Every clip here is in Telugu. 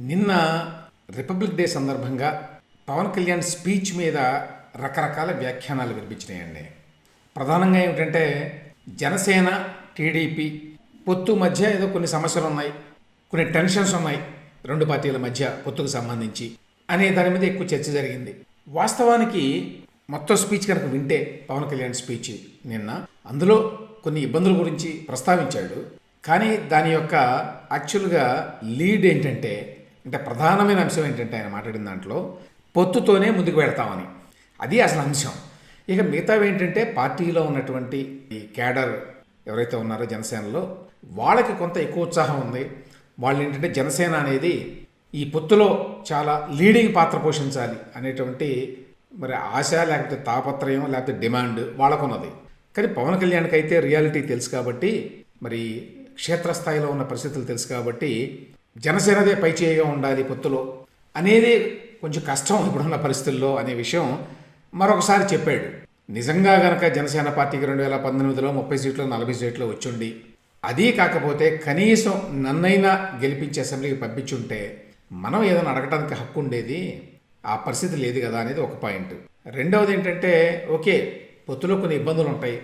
నిన్న రిపబ్లిక్ డే సందర్భంగా పవన్ కళ్యాణ్ స్పీచ్ మీద రకరకాల వ్యాఖ్యానాలు వినిపించినాయండి. ప్రధానంగా ఏమిటంటే జనసేన టీడీపీ పొత్తు మధ్య ఏదో కొన్ని సమస్యలు ఉన్నాయి కొన్ని టెన్షన్స్ ఉన్నాయి రెండు పార్టీల మధ్య పొత్తుకు సంబంధించి అనే దాని మీద ఎక్కువ చర్చ జరిగింది. వాస్తవానికి మొత్తం స్పీచ్ కనుక వింటే పవన్ కళ్యాణ్ స్పీచ్ నిన్న అందులో కొన్ని ఇబ్బందుల గురించి ప్రస్తావించాడు. కానీ దాని యొక్క యాక్చువల్గా లీడ్ ఏంటంటే అంటే ప్రధానమైన అంశం ఏంటంటే ఆయన మాట్లాడిన దాంట్లో పొత్తుతోనే ముందుకు వెళ్తామని. అది అసలు అంశం. ఇక మిగతావి ఏంటంటే పార్టీలో ఉన్నటువంటి ఈ క్యాడర్ ఎవరైతే ఉన్నారో జనసేనలో వాళ్ళకి కొంత ఎక్కువ ఉత్సాహం ఉంది. వాళ్ళు ఏంటంటే జనసేన అనేది ఈ పొత్తులో చాలా లీడింగ్ పాత్ర పోషించాలి అనేటువంటి మరి ఆశ లేకపోతే తాపత్రయం లేకపోతే డిమాండ్ వాళ్ళకున్నది. కానీ పవన్ కళ్యాణ్కి అయితే రియాలిటీ తెలుసు కాబట్టి మరి క్షేత్రస్థాయిలో ఉన్న పరిస్థితులు తెలుసు కాబట్టి జనసేనదే పైచేయగా ఉండాలి పొత్తులో అనేది కొంచెం కష్టం ఇప్పుడున్న పరిస్థితుల్లో అనే విషయం మరొకసారి చెప్పాడు. నిజంగా గనక జనసేన పార్టీకి రెండు వేల పంతొమ్మిదిలో ముప్పై సీట్లు నలభై సీట్లు వచ్చుండి. అదీ కాకపోతే కనీసం నన్నైనా గెలిపించి అసెంబ్లీకి పంపించుంటే మనం ఏదైనా అడగటానికి హక్కు ఉండేది? ఆ పరిస్థితి లేదు కదా అనేది ఒక పాయింట్. రెండవది ఏంటంటే ఓకే పొత్తులో కొన్ని ఇబ్బందులు ఉంటాయి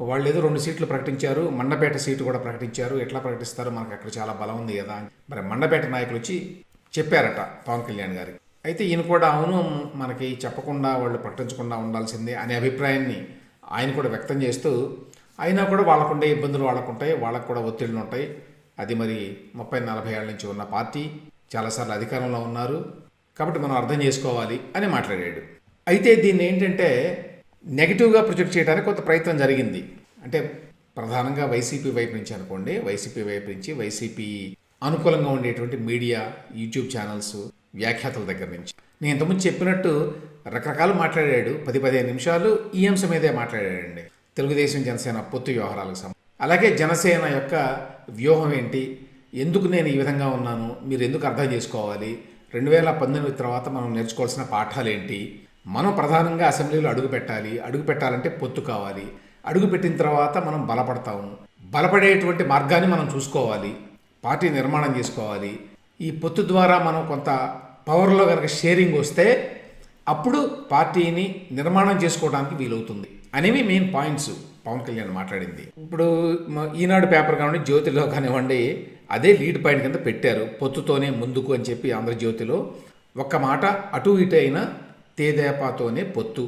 వాళ్ళు ఏదో రెండు సీట్లు ప్రకటించారు మండపేట సీటు కూడా ప్రకటించారు. ఎట్లా ప్రకటిస్తారు మనకు అక్కడ చాలా బలం ఉంది కదా అని. మరి మండపేట నాయకులు వచ్చి చెప్పారట పవన్ కళ్యాణ్ గారికి. అయితే ఈయన కూడా అవును మనకి చెప్పకుండా వాళ్ళు ప్రకటించకుండా ఉండాల్సిందే అనే అభిప్రాయాన్ని ఆయన కూడా వ్యక్తం చేస్తూ అయినా కూడా వాళ్ళకుండే ఇబ్బందులు వాళ్ళకుంటాయి వాళ్ళకు కూడా ఒత్తిళ్ళు ఉంటాయి. అది మరి ముప్పై నలభై ఏళ్ళ నుంచి ఉన్న పార్టీ. చాలాసార్లు అధికారంలో ఉన్నారు. కాబట్టి మనం అర్థం చేసుకోవాలి అని మాట్లాడాడు. అయితే దీన్ని ఏంటంటే నెగిటివ్గా ప్రొజెక్ట్ చేయడానికి కొంత ప్రయత్నం జరిగింది. అంటే ప్రధానంగా వైసీపీ వైపు నుంచి అనుకోండి వైసీపీ వైపు నుంచి వైసీపీ అనుకూలంగా ఉండేటువంటి మీడియా యూట్యూబ్ ఛానల్స్ వ్యాఖ్యాతల దగ్గర నుంచి. నేను ఇంతకుముందు చెప్పినట్టు రకరకాలు మాట్లాడాడు. పది పదిహేను నిమిషాలు ఈ అంశం మీదే మాట్లాడాడండి. తెలుగుదేశం జనసేన పొత్తు వ్యవహారాలకు సంబంధించి. అలాగే జనసేన యొక్క వ్యూహం ఏంటి? ఎందుకు నేను ఈ విధంగా ఉన్నాను? మీరు ఎందుకు అర్థం చేసుకోవాలి? రెండు వేల పంతొమ్మిది తర్వాత మనం నేర్చుకోవాల్సిన పాఠాలు ఏంటి? మనం ప్రధానంగా అసెంబ్లీలో అడుగు పెట్టాలి. అడుగు పెట్టాలంటే పొత్తు కావాలి. అడుగు పెట్టిన తర్వాత మనం బలపడతాము. బలపడేటువంటి మార్గాన్ని మనం చూసుకోవాలి. పార్టీ నిర్మాణం చేసుకోవాలి. ఈ పొత్తు ద్వారా మనం కొంత పవర్లో కనుక షేరింగ్ వస్తే అప్పుడు పార్టీని నిర్మాణం చేసుకోవడానికి వీలవుతుంది. అనేవి మెయిన్ పాయింట్స్ పవన్ కళ్యాణ్ మాట్లాడింది. ఇప్పుడు ఈనాడు పేపర్ కానివ్వండి జ్యోతిలో కానివ్వండి అదే లీడ్ పాయింట్ కింద పెట్టారు. పొత్తుతోనే ముందుకు అని చెప్పి ఆంధ్రజ్యోతిలో ఒక్క మాట అటు ఇటు అయినా తేదేపాతోనే పొత్తు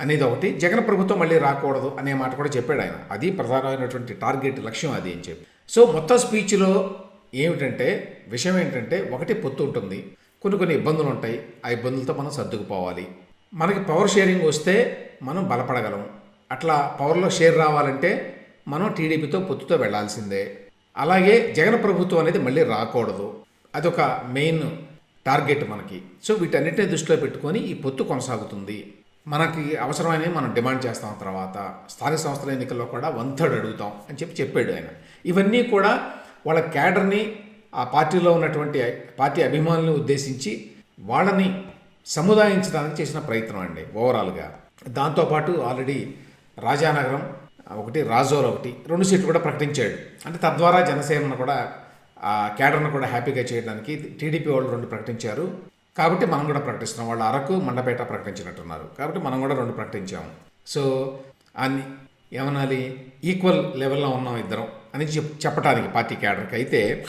అనేది ఒకటి జగన్ ప్రభుత్వం మళ్ళీ రాకూడదు అనే మాట కూడా చెప్పాడు ఆయన. అది ప్రధానమైనటువంటి టార్గెట్ లక్ష్యం అది అని చెప్పి. సో మొత్తం స్పీచ్లో ఏమిటంటే విషయం ఏంటంటే ఒకటి పొత్తు ఉంటుంది. కొన్ని కొన్ని ఇబ్బందులు ఉంటాయి. ఆ ఇబ్బందులతో మనం సర్దుకుపోవాలి. మనకి పవర్ షేరింగ్ వస్తే మనం బలపడగలం. అట్లా పవర్లో షేర్ రావాలంటే మనం టీడీపీతో పొత్తుతో వెళ్ళాల్సిందే అలాగే జగన్ ప్రభుత్వం అనేది మళ్ళీ రాకూడదు. అదొక మెయిన్ టార్గెట్ మనకి. సో వీటన్నిటిని దృష్టిలో పెట్టుకొని ఈ పొత్తు కొనసాగుతుంది. మనకి అవసరమైనవి మనం డిమాండ్ చేస్తాం తర్వాత. స్థానిక సంస్థల ఎన్నికల్లో కూడా వన్ థర్డ్ అడుగుతాం అని చెప్పి చెప్పాడు ఆయన. ఇవన్నీ కూడా వాళ్ళ క్యాడర్ని ఆ పార్టీలో ఉన్నటువంటి పార్టీ అభిమానులను ఉద్దేశించి వాళ్ళని సముదాయించడానికి చేసిన ప్రయత్నం అండి ఓవరాల్గా. దాంతోపాటు ఆల్రెడీ రాజానగరం ఒకటి రాజోర్ ఒకటి రెండు సీట్లు కూడా ప్రకటించాడు. అంటే తద్వారా జనసేనను కూడా ఆ క్యాడర్ను కూడా హ్యాపీగా చేయడానికి టీడీపీ వాళ్ళు రెండు ప్రకటించారు. కాబట్టి మనం కూడా ప్రకటిస్తున్నాం. వాళ్ళు అరకు మండపేట ప్రకటించినట్టున్నారు. కాబట్టి మనం కూడా రెండు ప్రకటించాము. సో అన్ని ఏమనాలి? ఈక్వల్ లెవెల్లో ఉన్నాం ఇద్దరం అని చెప్ చెప్పడానికి పార్టీ క్యాడర్కి అయితే